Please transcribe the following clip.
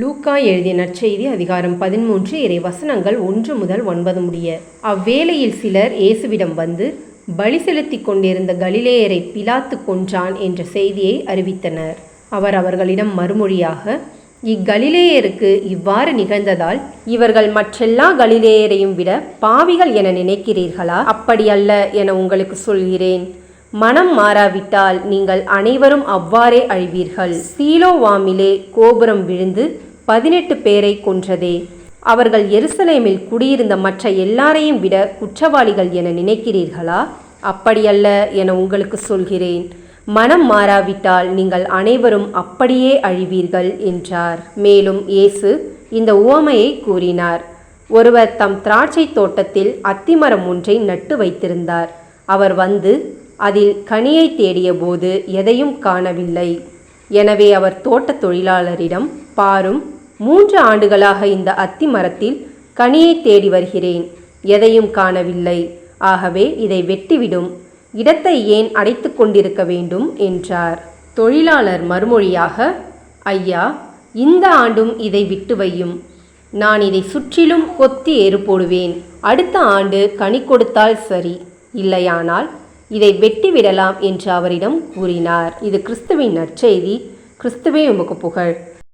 லூக்கா எழுதிய நற்செய்தி அதிகாரம் பதிமூன்று இறை வசனங்கள் ஒன்று முதல் ஒன்பது முடிய. அவ்வேளையில் சிலர் இயேசுவிடம் வந்து பலி செலுத்திக் கொண்டிருந்த கலிலேயரை பிலாத்து கொன்றான் என்ற செய்தியை அறிவித்தனர். அவர் அவர்களிடம் மறுமொழியாக இக்கலிலேயருக்கு இவ்வாறு நிகழ்ந்ததால் இவர்கள் மற்றெல்லா கலிலேயரையும் விட பாவிகள் என நினைக்கிறீர்களா? அப்படியல்ல என உங்களுக்கு சொல்கிறேன். மனம் மாறாவிட்டால் நீங்கள் அனைவரும் அவ்வாறே அழிவீர்கள். சீலோவாமிலே கோபுரம் விழுந்து பதினெட்டு பேரை கொன்றதே. அவர்கள் எருசலேமில் குடியிருந்த மற்ற எல்லாரையும் விட குற்றவாளிகள் என நினைக்கிறீர்களா? அப்படியல்ல என உங்களுக்கு சொல்கிறேன். மனம் மாறாவிட்டால் நீங்கள் அனைவரும் அப்படியே அழிவீர்கள் என்றார். மேலும் இயேசு இந்த உவமையை கூறினார். ஒருவர் தம் திராட்சை தோட்டத்தில் அத்திமரம் ஒன்றை நட்டு வைத்திருந்தார். அவர் வந்து அதில் கனியை தேடியபோது எதையும் காணவில்லை. எனவே அவர் தோட்ட தொழிலாளரிடம் பாரும் மூன்று ஆண்டுகளாக இந்த அத்தி மரத்தில் கனியை தேடி வருகிறேன் எதையும் காணவில்லை. ஆகவே இதை வெட்டிவிடும். இடத்தை ஏன் அடைத்து கொண்டிருக்க வேண்டும்? என்றார். தொழிலாளர் மறுமொழியாக ஐயா இந்த ஆண்டும் இதை விட்டு வையும். நான் இதை சுற்றிலும் கொத்தி ஏறு போடுவேன். அடுத்த ஆண்டு கனி கொடுத்தால் சரி. இல்லையானால் இதை வெட்டிவிடலாம் என்று அவரிடம் கூறினார். இது கிறிஸ்துவின் நற்செய்தி. கிறிஸ்துவே உமக்கு புகழ்.